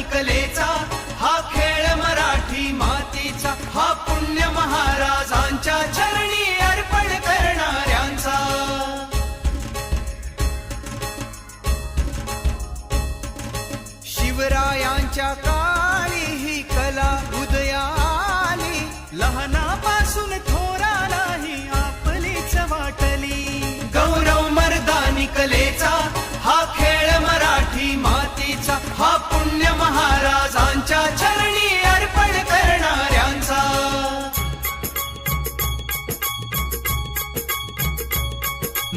आणि कलेचा हा खेळ मराठी मातीचा हा पुण्य महाराजांच्या चरणी अर्पण करणाऱ्यांचा. शिवरायांच्या काळी ही कला उदया आली लहानापासून थोरालाही आपलीच वाटली. गौरव मर्दानी कलेचा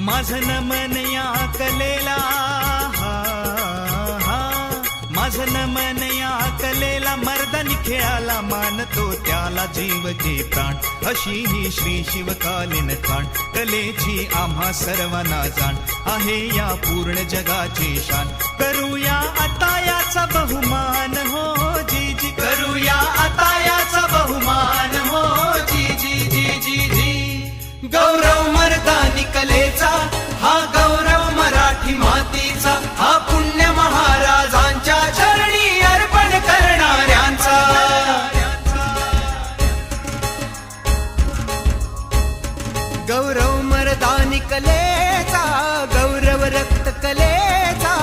माझं नमन या कलेला. हा, हा. माझं या कलेला. मर्दानी खेळाला मानतो त्याला जीव घे प्राण. अशी ही श्री शिवकालीन खाण कलेची आम्हा सर्वांना जाण. आहे या पूर्ण जगाची शान. करूया आता याचा बहुमान. हो, हो जी जी. करूया आता याचा बहुमान. हो जी जी जी जी जी. गौरव गौरव मर्दानी कलेचा गौरव रक्त कलेचा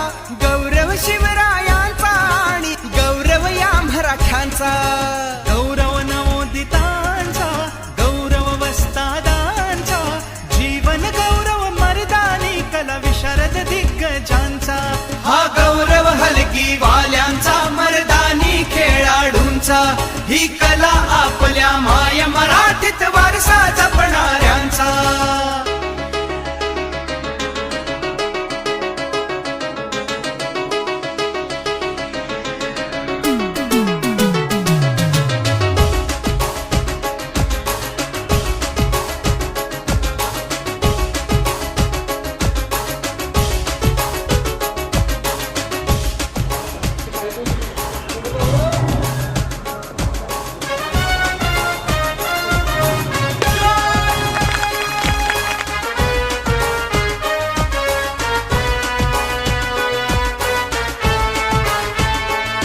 गौरव शिवरायांचा आणि गौरव या मराठ्यांचा. गौरव नवोदितांचा गौरव वस्तादांचा जीवन गौरव मर्दानी कला विशारद दिग्गजांचा. हा गौरव हलकी वाल्यांचा मर्दानी खेळाडूंचा. ही कला आपल्या माय मरा